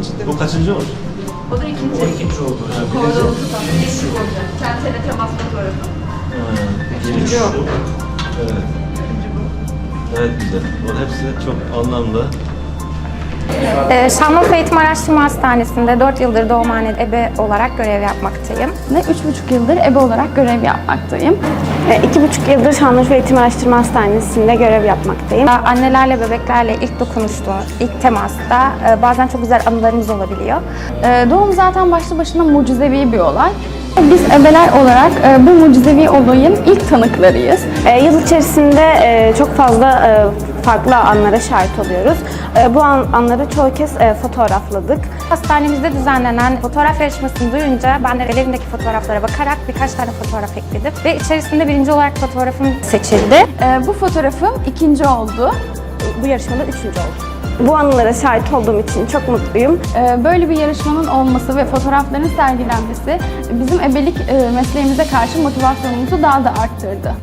ikincide. Bu kaçıncı olur? O da ikinci. O ikinci oldu. Ha, Orada birinci. olursa değişik olacak. Kentsel temas fotoğrafı. Şu. o. Evet. Evet güzel. O hepsi çok anlamlı. Ee, Şanlıurfa Eğitim Araştırma Hastanesi'nde 4 yıldır doğumhane ebe olarak görev yapmaktayım. Ve 3,5 yıldır ebe olarak görev yapmaktayım. E, İki buçuk yıldır Şanlıurfa Eğitim Araştırma Hastanesi'nde görev yapmaktayım. Ee, Annelerle, bebeklerle ilk dokunuştuğum, ilk temasta e, bazen çok güzel anılarımız olabiliyor. Ee, Doğum zaten başlı başına mucizevi bir olay. Biz ebeler olarak e, bu mucizevi olayın ilk tanıklarıyız. Yıl içerisinde e, çok fazla farklı anlara şahit oluyoruz. E, Bu an- anları çoğu kez e, fotoğrafladık. Hastanemizde düzenlenen fotoğraf yarışmasını duyunca ben de ellerindeki fotoğraflara bakarak birkaç tane fotoğraf ekledim. Ve içerisinde birinci olarak fotoğrafım seçildi. Ee, Bu fotoğrafım ikinci oldu. Bu yarışmada üçüncü oldum. Bu anılara şahit olduğum için çok mutluyum. Ee, Böyle bir yarışmanın olması ve fotoğrafların sergilenmesi bizim ebelik e, mesleğimize karşı motivasyonumuzu daha da arttırdı.